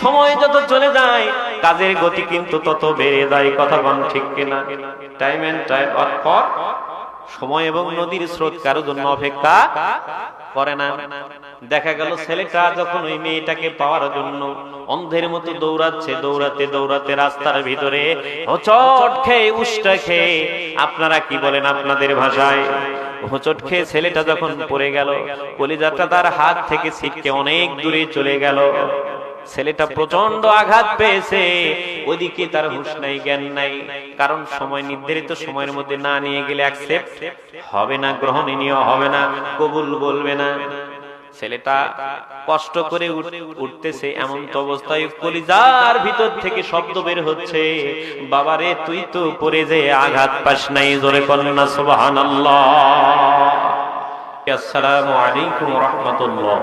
সময় যত চলে যায়, কাজের গতি কিন্তু তত বেড়ে যায়, কথা বল ঠিক কিনা? টাইম এন্ড টাইম অর সময় এবং নদীর স্রোত কারোর জন্য অপেক্ষা করে না। দেখা গেল ছেলেটা যখন ওই মেয়েটাকে পাওয়ার জন্য অন্ধের মতো দৌড়াচ্ছে, দৌড়াতে দৌড়াতে রাস্তার ভিতরে হোচট খেয়ে উষ্টা খেয়ে, আপনারা কি বলেন আপনাদের ভাষায়? হোঁচট খেয়ে ছেলেটা যখন পড়ে গেল, কলিজাটা তার হাত থেকে ছিটকে অনেক দূরে চলে গেল। ছেলেটা প্রচণ্ড আঘাত পেয়েছে। ওইদিকে তার হুঁশ নাই জ্ঞান নাই। কারণ সময় নির্ধারিত সময়ের মধ্যে না নিয়ে গেলে অ্যাকসেপ্ট হবে না গ্রহণীয় হবে না কবুল বলবে না। ছেলেটা কষ্ট করে উঠতেছে এমন তো অবস্থায় কলিজার ভিতর থেকে শব্দ বের হচ্ছে। বাবারে তুই তো পরে যে আঘাত পাস নাই জোরে কন্যা সুবহানাল্লাহ। আসসালামু আলাইকুম রহমতুল্লাহ।